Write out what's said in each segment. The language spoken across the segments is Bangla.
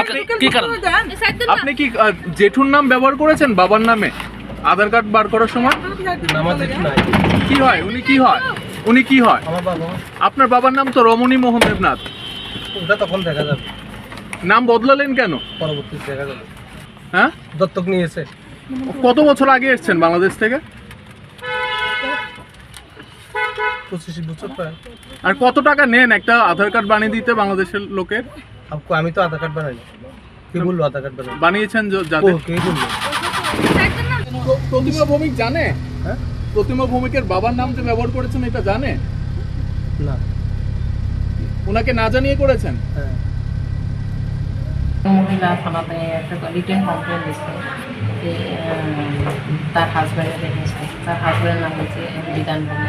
আপনি কি কারণ আপনি কি জেঠুর নাম ব্যবহার করেছেন বাবার নামে? আধার কার্ড বার করার সময়? আমার জেঠু নাই। কি হয়? উনি কি হয়? উনি কি হয়? আমার বাবা আপনার বাবার নাম তো রমণী মোহন দেবনাথ ওটা তখন দেখা যাবে। নাম বদলালেন কেন? পরবর্তী দেখা যাবে। হ্যাঁ? দত্তক নিয়েছে কত বছর আগে এসেছেন বাংলাদেশ থেকে? পঁচিশ বছর প্রায়। আর কত টাকা নেন একটা আধার কার্ড বানিয়ে দিতে বাংলাদেশের লোকের? আমি তো আধার কার্ড বানাই কে বলল আধার কার্ড বানাই বানিয়েছেন য- ও কে বলল প্রতিমা ভৌমিক জানে? হ্যাঁ? প্রতিমা ভৌমিকের বাবার নাম যে ব্যবহার করেছেন এটা জানে? না। ওনাকে না জানিয়ে করেছেন? হ্যাঁ। মহিলা থানাতে একটা রিটেন কমপ্লেন দিচ্ছে যে তার হাজব্যান্ডের এগেনস্টে তার হাজব্যান্ডের নাম হচ্ছে বিধান বলে।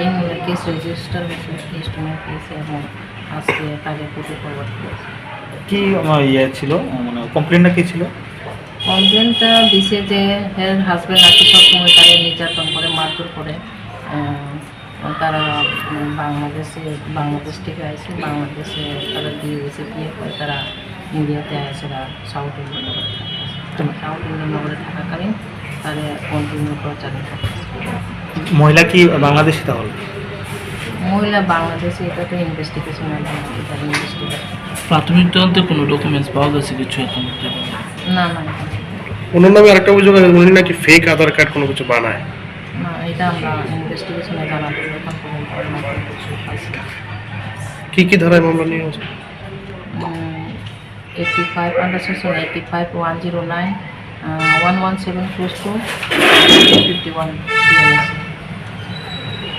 এই মহিলার কেস রেজিস্টার হয়েছে কেস টুমের কেস এবং আজকে তাকে কোর্টে ফরওয়ার্ড করেছে। কি ইয়ে ছিল? মানে কমপ্লেনটা কি ছিল? কমপ্লেনটা দিছে যে হের হাজব্যান্ড আর সবসময় তাকে নির্যাতন করে মারধর করে। তারা বাংলাদেশে বাংলাদেশ থেকে আসে বাংলাদেশে তারা দিয়ে গেছে বিয়ে করে তারা ইন্ডিয়াতে আসে সাউথ ইন্ডিয়ান নগরে সাউথ ইন্ডিয়ান নগরে থাকাকালীন তারা কন্টিনিউ করে থাকে মহিলা কি বাংলাদেশি তাহলে? মহিলা বাংলাদেশে এটা তো ইনভেস্টিগেশন প্রাথমিক তদন্তে কোনো ডকুমেন্টস পাওয়া গেছে কিছু এখন? না না ওনার নামে আরেকটা অভিযোগ আছে উনি নাকি ফেক আধার কার্ড কোনো কিছু বানায়। না এটা আমরা ইনভেস্টিগেশনে জানাব কি কি ধারায় মামলা নিয়ে আছে eighty five under section eighty five one zero nine one one seven close two fifty one